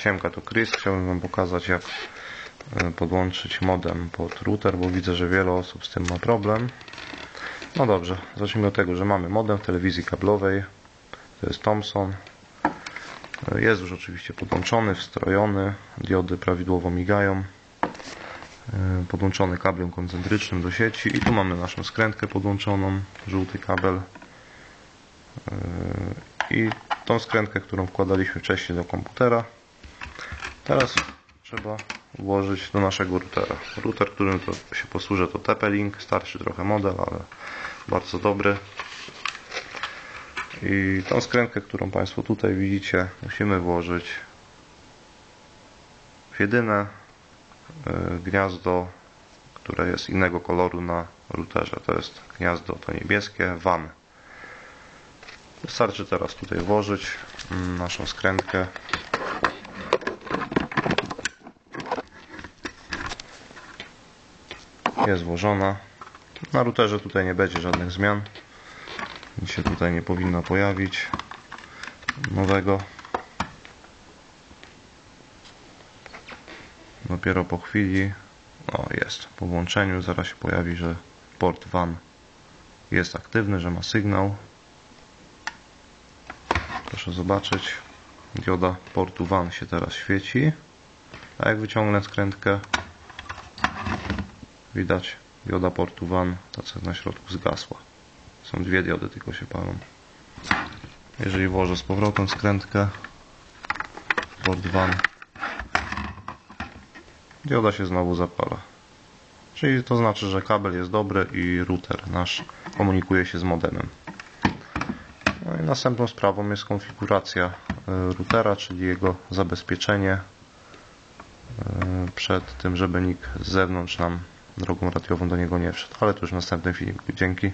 Siemka, to Chris. Chciałbym Wam pokazać jak e, podłączyć modem pod router, bo widzę, że wiele osób z tym ma problem. No dobrze, zacznijmy od tego, że mamy modem w telewizji kablowej. To jest Thomson. E, Jest już oczywiście podłączony, wstrojony. Diody prawidłowo migają. E, Podłączony kablem koncentrycznym do sieci. I tu mamy naszą skrętkę podłączoną, żółty kabel. I tą skrętkę, którą wkładaliśmy wcześniej do komputera. Teraz trzeba włożyć do naszego routera. Router, którym to się posłużę to TP-Link, starszy trochę model, ale bardzo dobry. I tą skrętkę, którą Państwo tutaj widzicie, musimy włożyć w jedyne e, gniazdo, które jest innego koloru na routerze. To jest gniazdo to niebieskie, WAN. Wystarczy teraz tutaj włożyć mm, naszą skrętkę. Jest włożona. Na routerze tutaj nie będzie żadnych zmian. Nic się tutaj nie powinno pojawić nowego. Dopiero po chwili, o jest, po włączeniu zaraz się pojawi, że port WAN jest aktywny, że ma sygnał. Proszę zobaczyć, dioda portu WAN się teraz świeci. A jak wyciągnę skrętkę, widać dioda portu WAN, ta co na środku zgasła. Są dwie diody, tylko się palą. Jeżeli włożę z powrotem skrętkę, port WAN, dioda się znowu zapala. Czyli to znaczy, że kabel jest dobry i router nasz komunikuje się z modemem. No i następną sprawą jest konfiguracja e, routera, czyli jego zabezpieczenie e, przed tym, żeby nikt z zewnątrz nam drogą radiową do niego nie wszedł. Ale to już w następnym filmiku. Dzięki.